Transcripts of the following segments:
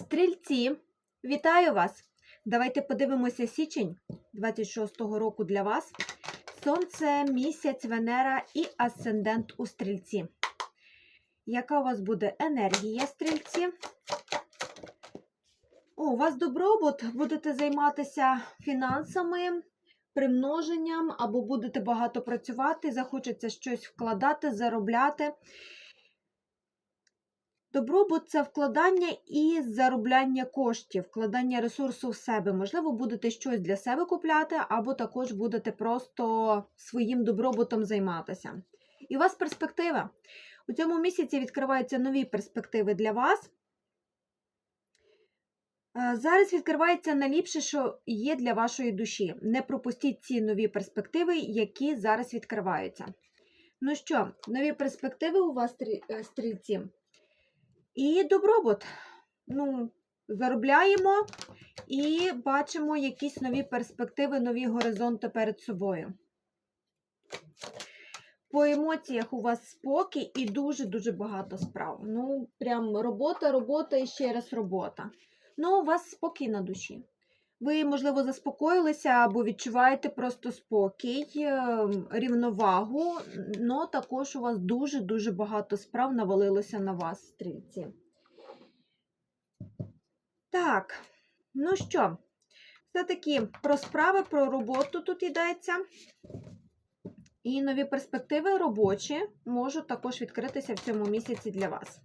Стрільці, вітаю вас! Давайте подивимося січень 26-го року для вас. Сонце, місяць, Венера і асцендент у стрільці. Яка у вас буде енергія стрільці? О, у вас добробут, будете займатися фінансами, примноженням, або будете багато працювати, захочеться щось вкладати, заробляти. Добробут це вкладання і заробляння коштів, вкладання ресурсу в себе. Можливо, будете щось для себе купляти, або також будете просто своїм добробутом займатися. І у вас перспектива. У цьому місяці відкриваються нові перспективи для вас. Е, Зараз відкривається найліпше, що є для вашої душі. Не пропустіть ці нові перспективи, які зараз відкриваються. Ну що, нові перспективи у вас, е, стрільці? І добробут. Ну, заробляємо і бачимо якісь нові перспективи, нові горизонти перед собою. По емоціях у вас спокій і дуже-дуже багато справ. Ну, прям робота, робота і ще раз робота. Ну, у вас спокій на душі. Ви, можливо, заспокоїлися або відчуваєте просто спокій, ем, рівновагу, але також у вас дуже-дуже багато справ навалилося на вас, стрільці. Так, ну що, все-таки про справи, про роботу тут йдеться. І нові перспективи робочі можуть також відкритися в цьому місяці для вас.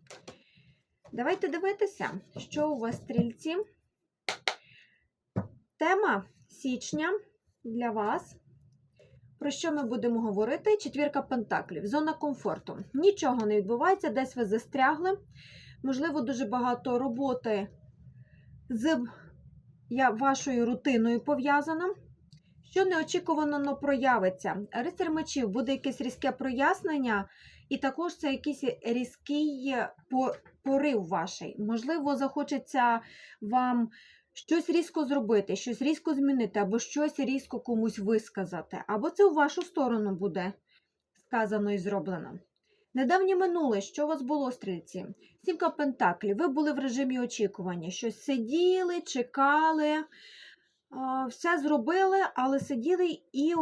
Давайте дивитися, що у вас стрільці. Тема січня для вас. Про що ми будемо говорити? Четвірка пентаклів, зона комфорту. Нічого не відбувається, десь ви застрягли. Можливо, дуже багато роботи з вашою рутиною пов'язано. Що неочікувано но проявиться. Рицар мечів буде якесь різке прояснення, і також це якийсь різкий порив ваший. Можливо, захочеться вам щось різко зробити, щось різко змінити, або щось різко комусь висказати. Або це у вашу сторону буде сказано і зроблено. Недавнє минуле, що у вас було, стрільці? Сімка Пентаклів. Ви були в режимі очікування. Щось сиділи, чекали, все зробили, але сиділи і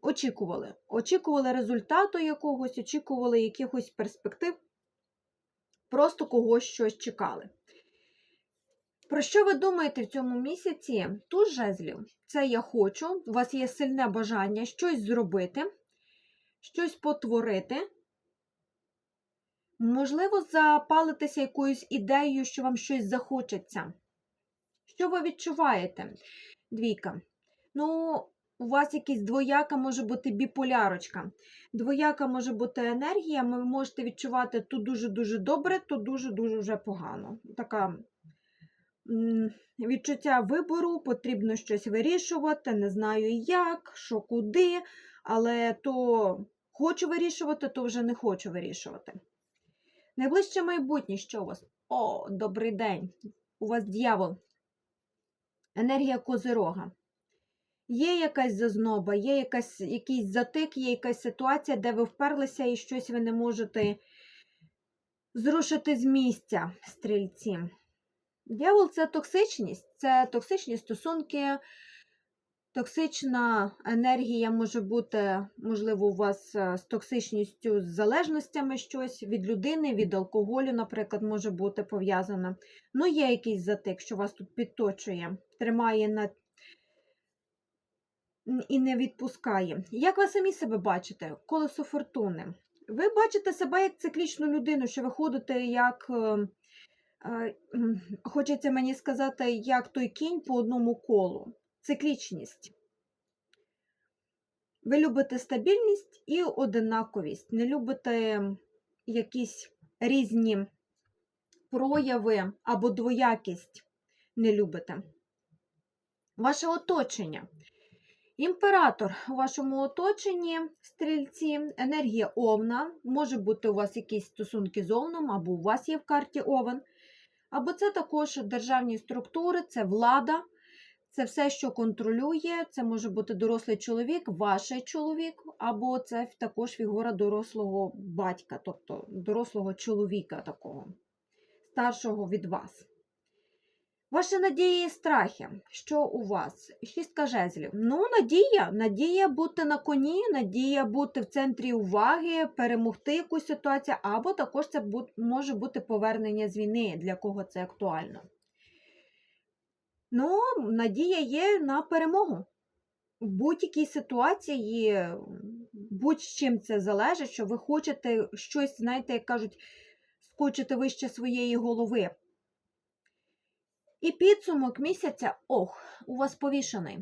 очікували. Очікували результату якогось, очікували якихось перспектив, просто когось щось чекали. Про що ви думаєте в цьому місяці? Тут жезлів. Це я хочу. У вас є сильне бажання щось зробити, щось потворити. Можливо, запалитися якоюсь ідеєю, що вам щось захочеться. Що ви відчуваєте? Двійка. Ну, у вас якась двояка може бути біполярочка. Двояка може бути енергія, ви можете відчувати то дуже-дуже добре, то дуже-дуже вже погано. Така відчуття вибору, потрібно щось вирішувати, не знаю як, що куди, але то хочу вирішувати, то вже не хочу вирішувати. Найближче майбутнє, що у вас? О, добрий день! У вас дьявол. Енергія козирога. Є якась зазноба, є якась, якийсь затик, є якась ситуація, де ви вперлися і щось ви не можете зрушити з місця, стрільці. Дьявол це токсичність, це токсичні стосунки, токсична енергія може бути, можливо, у вас е, з токсичністю, з залежностями щось від людини, від алкоголю, наприклад, може бути пов'язана. Ну, є якийсь затик, що вас тут підточує, тримає на і не відпускає. Як ви самі себе бачите? Колесо фортуни. Ви бачите себе як циклічну людину, що ви ходите як, е, хочеться мені сказати, як той кінь по одному колу. Циклічність. Ви любите стабільність і одинаковість. Не любите якісь різні прояви або двоякість. Не любите. Ваше оточення. Імператор у вашому оточенні стрільці, енергія овна. Може бути у вас якісь стосунки з овном, або у вас є в карті овен. Або це також державні структури, це влада, це все, що контролює. Це може бути дорослий чоловік, ваш чоловік, або це також фігура дорослого батька, тобто дорослого чоловіка такого, старшого від вас. Ваші надії і страхи. Що у вас? Шістка жезлів. Ну, надія. Надія бути на коні, надія бути в центрі уваги, перемогти якусь ситуацію, або також це може бути повернення з війни, для кого це актуально. Ну, надія є на перемогу. В будь-якій ситуації, будь з чим це залежить, що ви хочете щось, знаєте, як кажуть, скочити вище своєї голови. І підсумок місяця, ох, у вас повішений.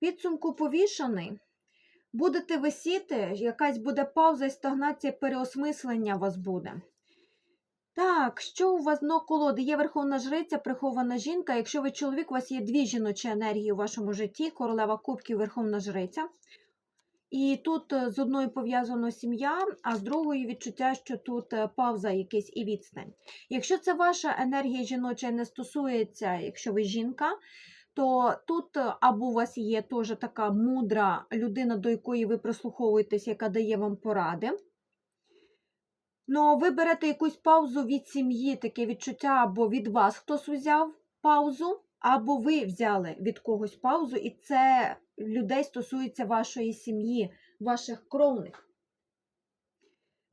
Підсумку повішений. Будете висіти, якась буде пауза і стагнація переосмислення вас буде. Так, що у вас дно колоди? Є верховна жриця, прихована жінка. Якщо ви чоловік, у вас є дві жіночі енергії у вашому житті: королева кубків, верховна жриця. І тут е, з одною пов'язана сім'я, а з другою відчуття, що тут е, пауза якась і відстань. Якщо це ваша енергія жіноча не стосується, якщо ви жінка, то тут е, або у вас є теж така мудра людина, до якої ви прислуховуєтесь, яка дає вам поради. Ну, ви берете якусь паузу від сім'ї, таке відчуття, або від вас хтось взяв паузу, або ви взяли від когось паузу, і це людей стосується вашої сім'ї, ваших кровних.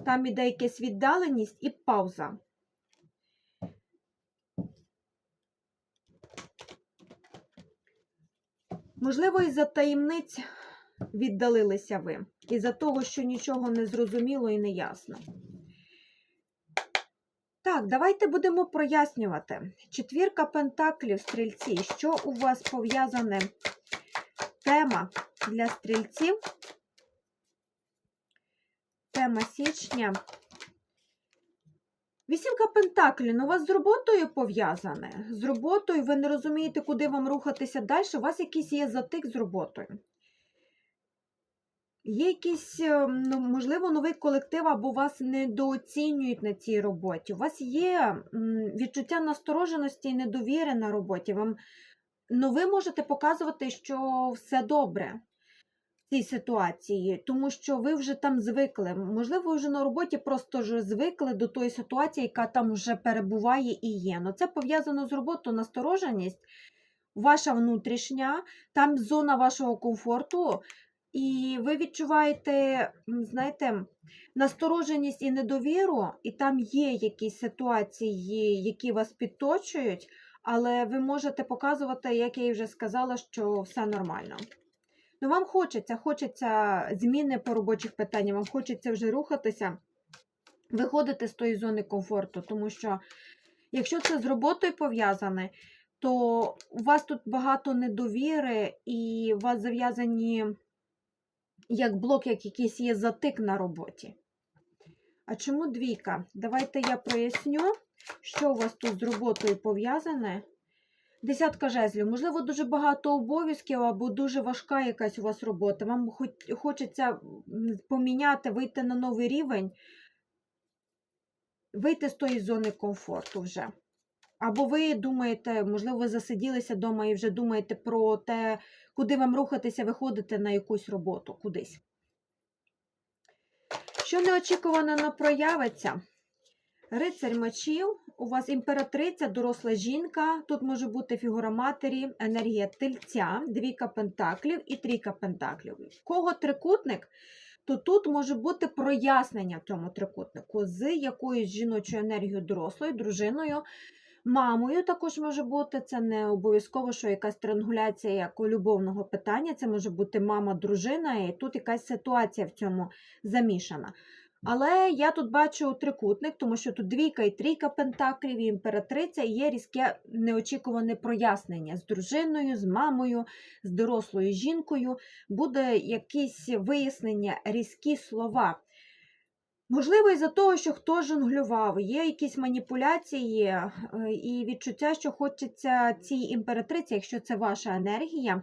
Там іде якась віддаленість і пауза. Можливо, із-за таємниць віддалилися ви, із-за того, що нічого не зрозуміло і не ясно. Так, давайте будемо прояснювати. Четвірка пентаклів, стрільці. Що у вас пов'язане тема для стрільців? Тема січня. Вісімка пентаклів, ну у вас з роботою пов'язане. З роботою ви не розумієте, куди вам рухатися далі. У вас якийсь є затик з роботою. Є якийсь, е, ну, можливо, новий колектив, або вас недооцінюють на цій роботі. У вас є відчуття настороженості і недовіри на роботі. Вам, ну, ви можете показувати, що все добре в цій ситуації, тому що ви вже там звикли. Можливо, ви вже на роботі просто вже звикли до тої ситуації, яка там вже перебуває і є. Ну, це пов'язано з роботою, настороженість, ваша внутрішня, там зона вашого комфорту. І ви відчуваєте, знаєте, настороженість і недовіру, і там є якісь ситуації, які вас підточують, але ви можете показувати, як я і вже сказала, що все нормально. Ну, вам хочеться, хочеться зміни по робочих питаннях, вам хочеться вже рухатися, виходити з тої зони комфорту, тому що якщо це з роботою пов'язане, то у вас тут багато недовіри і у вас зав'язані як блок, як якийсь є затик на роботі. А чому двійка? Давайте я проясню, що у вас тут з роботою пов'язане. Десятка жезлів. Можливо, дуже багато обов'язків або дуже важка якась у вас робота. Вам хоч- хочеться поміняти, вийти на новий рівень, вийти з тої зони комфорту вже. Або ви думаєте, можливо, ви засиділися вдома і вже думаєте про те, куди вам рухатися, виходити на якусь роботу, кудись. Що неочікувано не проявиться? Рицарь мечів, у вас імператриця, доросла жінка, тут може бути фігура матері, енергія тельця, двійка пентаклів і трійка пентаклів. Кого трикутник, то тут може бути прояснення цьому трикутнику з якоюсь жіночою енергією дорослою, дружиною, мамою також може бути. Це не обов'язково, що якась трангуляція як у любовного питання, це може бути мама, дружина, і тут якась ситуація в цьому замішана. Але я тут бачу трикутник, тому що тут двійка і трійка пентаклів, і імператриця, і є різке неочікуване прояснення з дружиною, з мамою, з дорослою жінкою. Буде якісь вияснення, різкі слова. Можливо, із-за того, що хто жонглював, є якісь маніпуляції е, і відчуття, що хочеться цій імператриці, якщо це ваша енергія,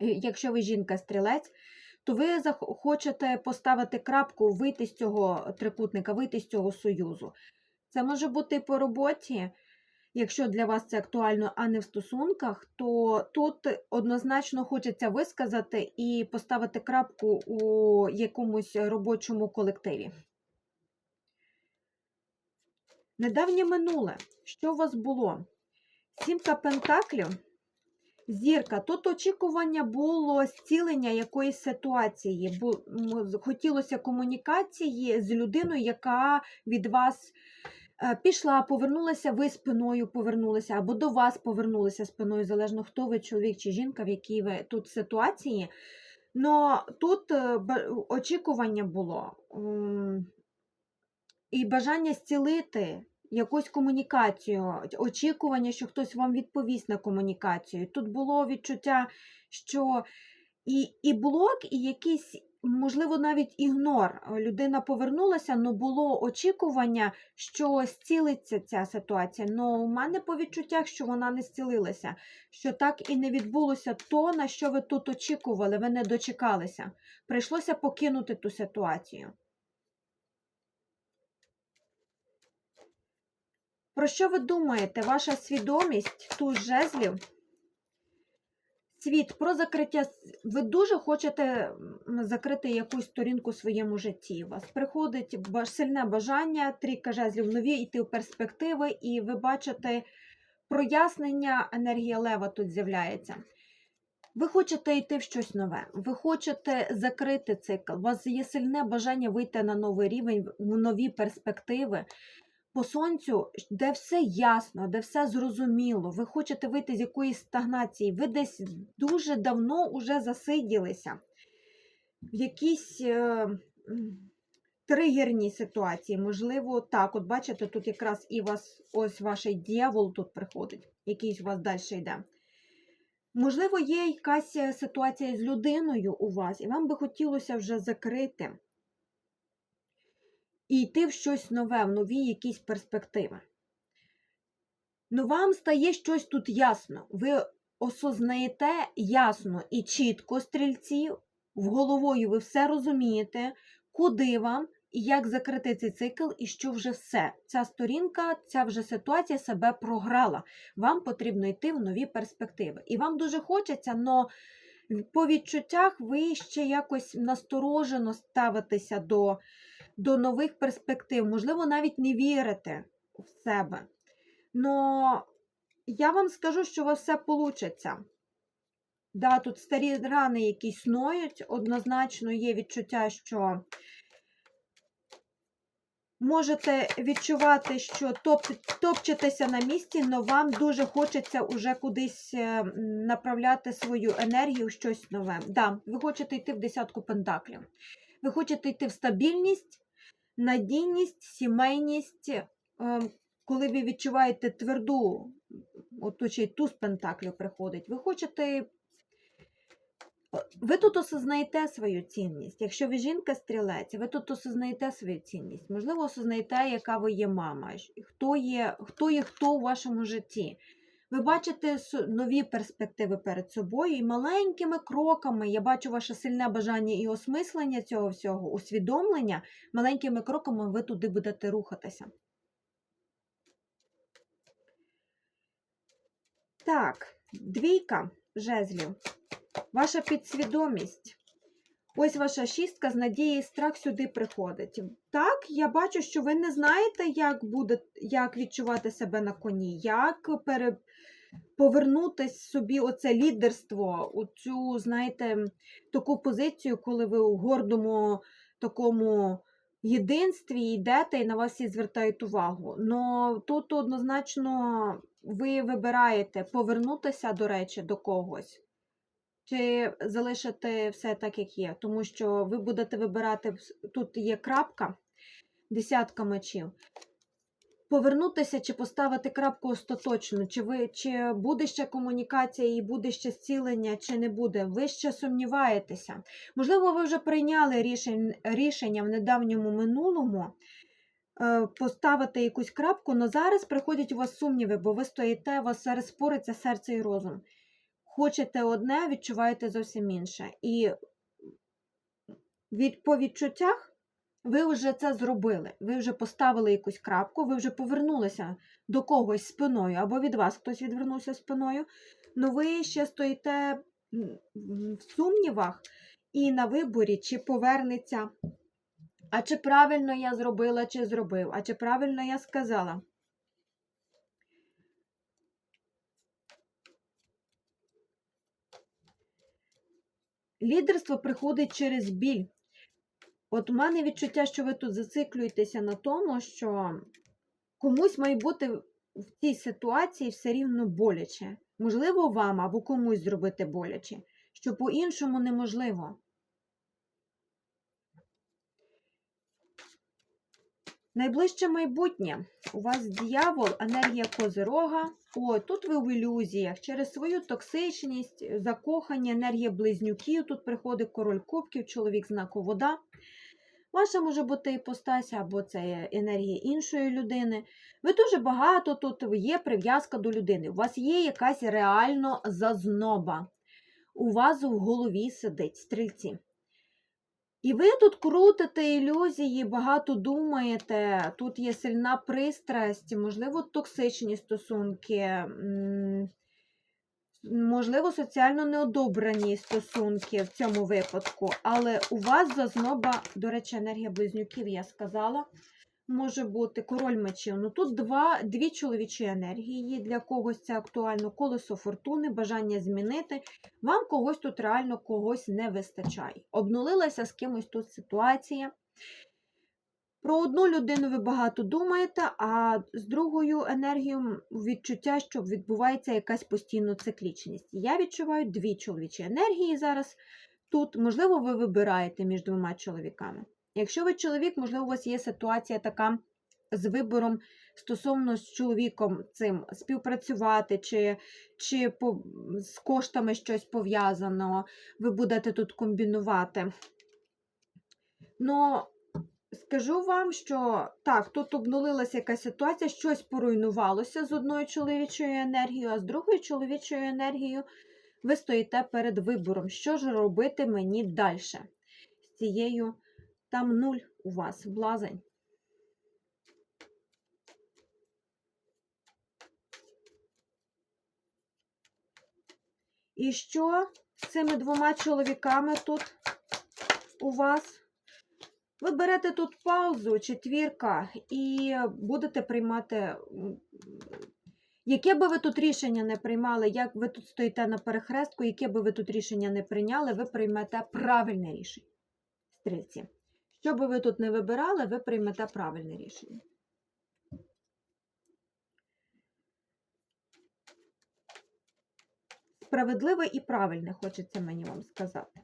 е, якщо ви жінка-стрілець, то ви хочете поставити крапку, вийти з цього трикутника, вийти з цього союзу. Це може бути по роботі, якщо для вас це актуально, а не в стосунках, то тут однозначно хочеться висказати і поставити крапку у якомусь робочому колективі. Недавнє минуле. Що у вас було? Сімка Пентаклів. Зірка, тут очікування було зцілення якоїсь ситуації, бо хотілося комунікації з людиною, яка від вас пішла, повернулася, ви спиною повернулися, або до вас повернулися спиною, залежно хто ви, чоловік чи жінка, в якій ви тут ситуації. Но тут е, очікування було і бажання зцілити якусь комунікацію, очікування, що хтось вам відповість на комунікацію. Тут було відчуття, що і, і блок, і якийсь, можливо, навіть ігнор. Людина повернулася, але було очікування, що зцілиться ця ситуація. Но у мене по відчуттях, що вона не зцілилася, що так і не відбулося то, на що ви тут очікували, ви не дочекалися. Прийшлося покинути ту ситуацію. Про що ви думаєте? Ваша свідомість тут жезлів? Світ про закриття. Ви дуже хочете закрити якусь сторінку в своєму житті. У вас приходить сильне бажання, трійка жезлів нові, йти в перспективи, і ви бачите прояснення, енергія лева тут з'являється. Ви хочете йти в щось нове, ви хочете закрити цикл. У вас є сильне бажання вийти на новий рівень, в нові перспективи по сонцю, де все ясно, де все зрозуміло, ви хочете вийти з якоїсь стагнації, ви десь дуже давно уже засиділися в якійсь е, тригерній ситуації. Можливо, так, от бачите, тут якраз і вас ось ваш дьявол тут приходить, який у вас далі йде. Можливо, є якась е, ситуація з людиною у вас, і вам би хотілося вже закрити і йти в щось нове, в нові якісь перспективи. Ну, вам стає щось тут ясно. Ви осознаєте ясно і чітко стрільці, в головою ви все розумієте, куди вам і як закрити цей цикл, і що вже все. Ця сторінка, ця вже ситуація себе програла. Вам потрібно йти в нові перспективи. І вам дуже хочеться, але по відчуттях ви ще якось насторожено ставитеся до до нових перспектив, можливо, навіть не вірите в себе. Но я вам скажу, що у вас все вийде. Да, тут старі рани якісь ноють, однозначно є відчуття, що можете відчувати, що топ, топчетеся на місці, але вам дуже хочеться уже кудись е, направляти свою енергію щось нове. Да, ви хочете йти в десятку пентаклів. Ви хочете йти в стабільність, надійність, сімейність, е, коли ви відчуваєте тверду, от ще й туз пентаклів приходить, ви хочете. Ви тут осознаєте свою цінність. Якщо ви жінка-стрілець, ви тут осознаєте свою цінність. Можливо, осознаєте, яка ви є мама, хто є хто, є хто у вашому житті. Ви бачите нові перспективи перед собою і маленькими кроками, я бачу ваше сильне бажання і осмислення цього всього, усвідомлення, маленькими кроками ви туди будете рухатися. Так, двійка жезлів. Ваша підсвідомість. Ось ваша шістка з надії і страх сюди приходить. Так, я бачу, що ви не знаєте, як буде, як відчувати себе на коні, як пере, повернути собі оце лідерство, у цю, знаєте, таку позицію, коли ви у гордому такому єдинстві йдете і на вас всі звертають увагу. Но тут однозначно ви вибираєте повернутися, до речі, до когось. Чи залишити все так, як є, тому що ви будете вибирати, тут є крапка, десятка мечів. Повернутися чи поставити крапку остаточно, чи, ви, чи буде ще комунікація і буде ще зцілення, чи не буде. Ви ще сумніваєтеся. Можливо, ви вже прийняли рішень, рішення в недавньому минулому е, поставити якусь крапку, але зараз приходять у вас сумніви, бо ви стоїте, у вас зараз спориться серце і розум. Хочете одне, відчуваєте зовсім інше. І від, по відчуттях ви вже це зробили, ви вже поставили якусь крапку, ви вже повернулися до когось спиною, або від вас хтось відвернувся спиною, Ну ви ще стоїте в сумнівах і на виборі, чи повернеться, а чи правильно я зробила, чи зробив, а чи правильно я сказала. Лідерство приходить через біль, От у мене відчуття, що ви тут зациклюєтеся на тому, що комусь має бути в цій ситуації все рівно боляче. Можливо, вам або комусь зробити боляче, що по-іншому неможливо. Найближче майбутнє. У вас дьявол, енергія козирога. О, тут ви в ілюзіях. Через свою токсичність, закохання, енергія близнюків. Тут приходить король кубків, чоловік знаку вода. Ваша може бути іпостася, або це енергія іншої людини. Ви дуже багато тут є прив'язка до людини. У вас є якась реально зазноба. У вас в голові сидить стрільці. І ви тут крутите ілюзії, багато думаєте, тут є сильна пристрасть, можливо, токсичні стосунки, можливо, соціально неодобрані стосунки в цьому випадку, але у вас зазноба, до речі, енергія близнюків, я сказала, може бути король мечів. Ну тут два, дві чоловічі енергії. Для когось це актуально колесо фортуни, бажання змінити. Вам когось тут реально когось не вистачає. Обнулилася з кимось тут ситуація. Про одну людину ви багато думаєте, а з другою енергією відчуття, що відбувається якась постійна циклічність. Я відчуваю дві чоловічі енергії зараз тут. Можливо, ви вибираєте між двома чоловіками. Якщо ви чоловік, можливо, у вас є ситуація така з вибором стосовно з чоловіком цим співпрацювати, чи, чи по, з коштами щось пов'язано, ви будете тут комбінувати. Но скажу вам, що так, тут обнулилася якась ситуація, щось поруйнувалося з одною чоловічою енергією, а з другою чоловічою енергією ви стоїте перед вибором, що ж робити мені далі з цією. Там нуль у вас, блазень. І що з цими двома чоловіками тут у вас? Ви берете тут паузу, четвірка, і будете приймати, яке би ви тут рішення не приймали, як ви тут стоїте на перехрестку, яке би ви тут рішення не прийняли, ви приймете правильне рішення. Стрільці. Що би ви тут не вибирали, ви приймете правильне рішення. Справедливе і правильне, хочеться мені вам сказати.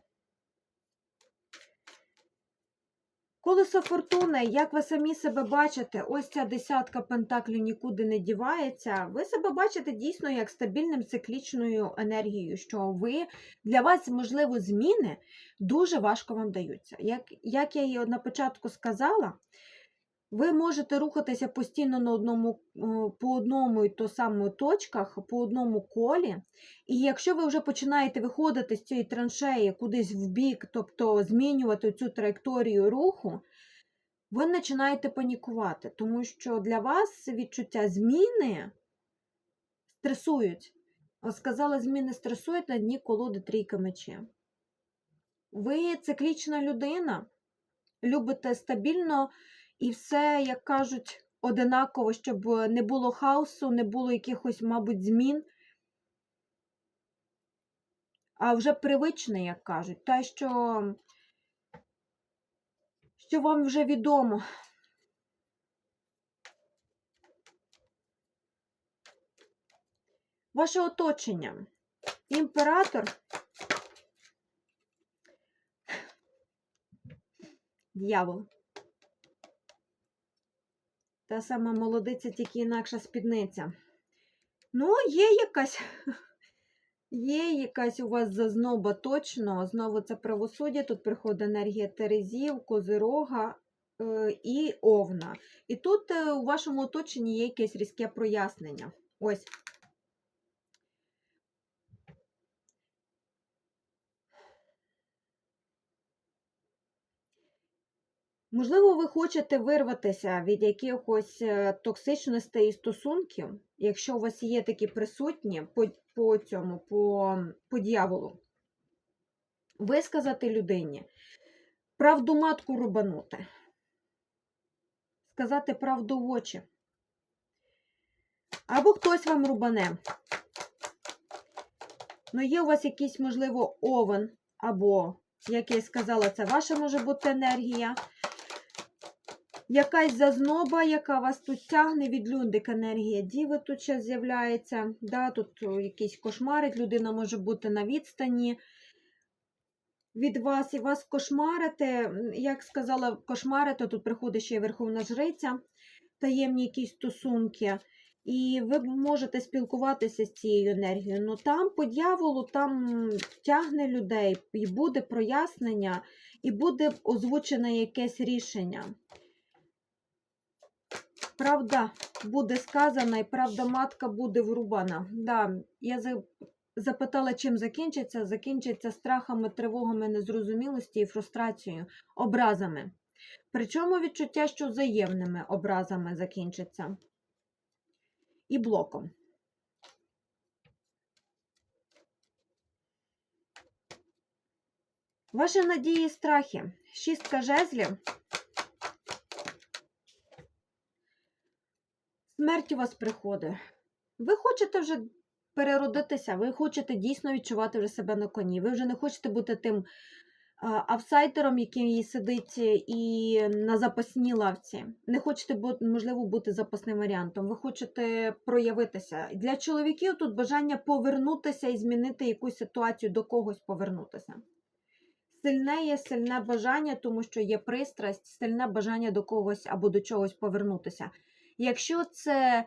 Колесо фортуни, як ви самі себе бачите, ось ця десятка пентаклів нікуди не дівається. Ви себе бачите дійсно як стабільним циклічною енергією, що ви для вас, можливо, зміни дуже важко вам даються. Як, як я її на початку сказала, ви можете рухатися постійно на одному, по одному і то самому точках, по одному колі. І якщо ви вже починаєте виходити з цієї траншеї кудись в бік, тобто змінювати цю траєкторію руху, ви починаєте панікувати, тому що для вас відчуття зміни стресують. От Сказала, зміни стресують на дні колоди трійка мечів. Ви циклічна людина, любите стабільно і все, як кажуть, одинаково, щоб не було хаосу, не було якихось, мабуть, змін. А вже привичне, як кажуть, те, що, що вам вже відомо. Ваше оточення. Імператор. Дьявол. Та сама молодиця, тільки інакша спідниця. Ну, є якась, є якась у вас зазноба точно. Знову це правосуддя. Тут приходить енергія Терезів, Козирога е, і Овна. І тут е, у вашому оточенні є якесь різке прояснення. Ось. Можливо, ви хочете вирватися від якихось е, токсичностей і стосунків, якщо у вас є такі присутні по, по цьому, по, по дьяволу. Висказати людині, правду матку рубанути, сказати правду в очі. Або хтось вам рубане. Ну, є у вас якийсь, можливо, овен або, як я сказала, це ваша може бути енергія. Якась зазноба, яка вас тут тягне, від люндик енергія діви тут ще з'являється. Да, тут якийсь кошмарить, людина може бути на відстані від вас і вас кошмарити. Як сказала, кошмарити, тут приходить ще й Верховна Жриця, таємні якісь стосунки. І ви можете спілкуватися з цією енергією. Ну там по дьяволу там тягне людей, і буде прояснення, і буде озвучене якесь рішення. Правда буде сказана, і правда матка буде врубана. Да, я запитала, чим закінчиться. Закінчиться страхами, тривогами, незрозумілості і фрустрацією, образами. Причому відчуття, що взаємними образами закінчиться. І блоком. Ваші надії і страхи. Шістка жезлів. Смерть у вас приходить. Ви хочете вже переродитися, ви хочете дійсно відчувати вже себе на коні. Ви вже не хочете бути тим а, авсайдером, який сидить і на запасній лавці. Не хочете, можливо, бути запасним варіантом. Ви хочете проявитися. Для чоловіків тут бажання повернутися і змінити якусь ситуацію, до когось повернутися. Сильне є сильне бажання, тому що є пристрасть, сильне бажання до когось або до чогось повернутися. Якщо це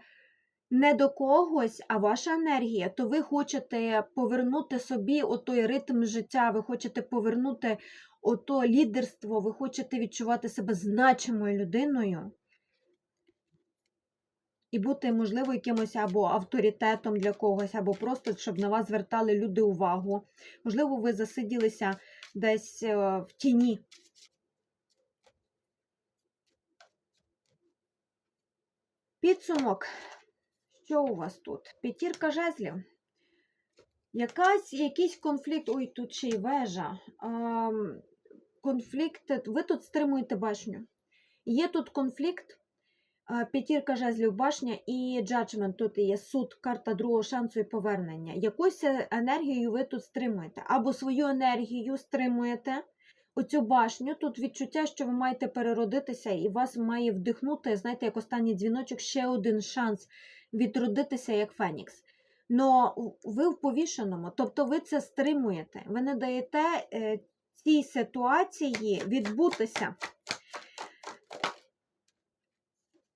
не до когось, а ваша енергія, то ви хочете повернути собі отой ритм життя, ви хочете повернути ото лідерство, ви хочете відчувати себе значимою людиною і бути, можливо, якимось або авторитетом для когось, або просто щоб на вас звертали люди увагу. Можливо, ви засиділися десь е, в тіні. Підсумок. Що у вас тут? П'ятірка жезлів. Якась, якийсь конфлікт. Ой, тут ще й вежа. Ам, конфлікт. Ви тут стримуєте башню. Є тут конфлікт. П'ятірка жезлів башня і джаджмент. Тут є суд, карта другого шансу і повернення. Якусь енергію ви тут стримуєте. Або свою енергію стримуєте. Оцю башню, тут відчуття, що ви маєте переродитися, і вас має вдихнути, знаєте, як останній дзвіночок, ще один шанс відродитися як Фенікс. Но ви в повішеному, тобто ви це стримуєте. Ви не даєте е, цій ситуації відбутися.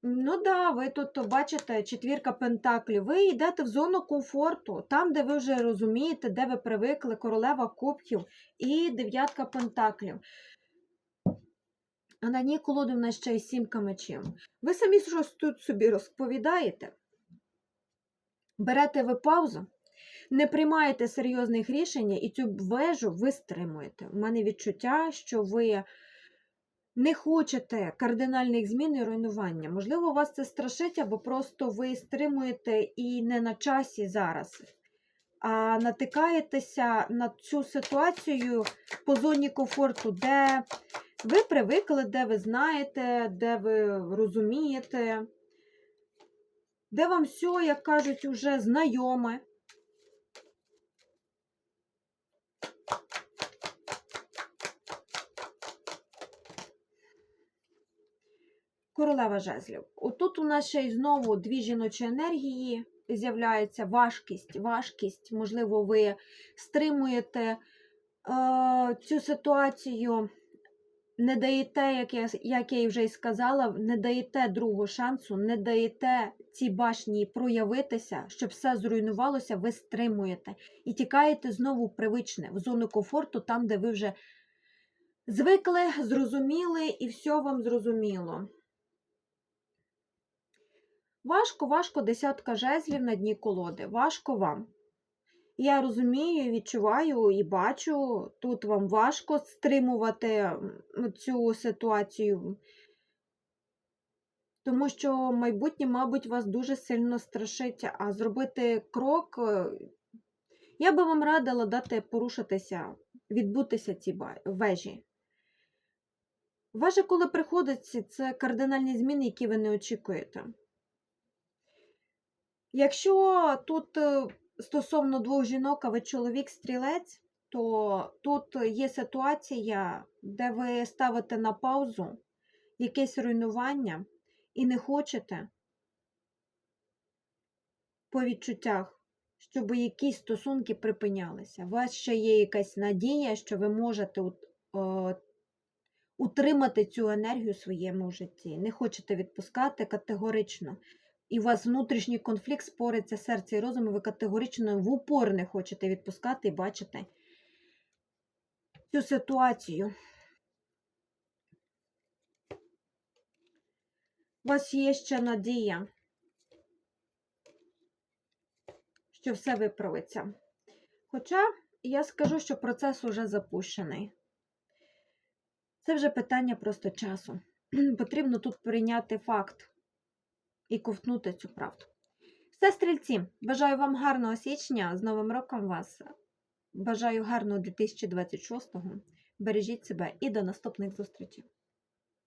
Ну да, ви тут бачите четвірка пентаклів. Ви йдете в зону комфорту, там, де ви вже розумієте, де ви привикли, королева кубків і дев'ятка пентаклів. А на в нас ще й сімка мечів. Ви самі щось тут собі розповідаєте, берете ви паузу, не приймаєте серйозних рішень і цю вежу ви стримуєте. У мене відчуття, що ви не хочете кардинальних змін і руйнування. Можливо, вас це страшить, або просто ви стримуєте і не на часі зараз, а натикаєтеся на цю ситуацію по зоні комфорту, де ви привикли, де ви знаєте, де ви розумієте, де вам все, як кажуть, уже знайоме. Королева жезлів. Отут у нас ще й знову дві жіночі енергії з'являється важкість, важкість. Можливо, ви стримуєте е, цю ситуацію, не даєте, як я, як я і вже й сказала, не даєте другого шансу, не даєте цій башні проявитися, щоб все зруйнувалося, ви стримуєте. І тікаєте знову привичне, в зону комфорту, там, де ви вже звикли, зрозуміли, і все вам зрозуміло. Важко, важко десятка жезлів на дні колоди. Важко вам. Я розумію, відчуваю і бачу, тут вам важко стримувати цю ситуацію, тому що майбутнє, мабуть, вас дуже сильно страшить, а зробити крок, е, я би вам радила дати порушитися, відбутися ці вежі. Вежа, коли приходить, це кардинальні зміни, які ви не очікуєте. Якщо тут е, стосовно двох жінок, а ви чоловік-стрілець, то тут є ситуація, де ви ставите на паузу якесь руйнування і не хочете по відчуттях, щоб якісь стосунки припинялися. У вас ще є якась надія, що ви можете е, утримати цю енергію в своєму житті. Не хочете відпускати категорично. І у вас внутрішній конфлікт спориться серце і розум, і ви категорично в упор не хочете відпускати і бачите цю ситуацію. У вас є ще надія, що все виправиться. Хоча я скажу, що процес уже запущений. Це вже питання просто часу. Потрібно тут прийняти факт і ковтнути цю правду. Все, стрільці, бажаю вам гарного січня. З Новим роком вас. Бажаю гарного 2026-го. Бережіть себе і до наступних зустрічей.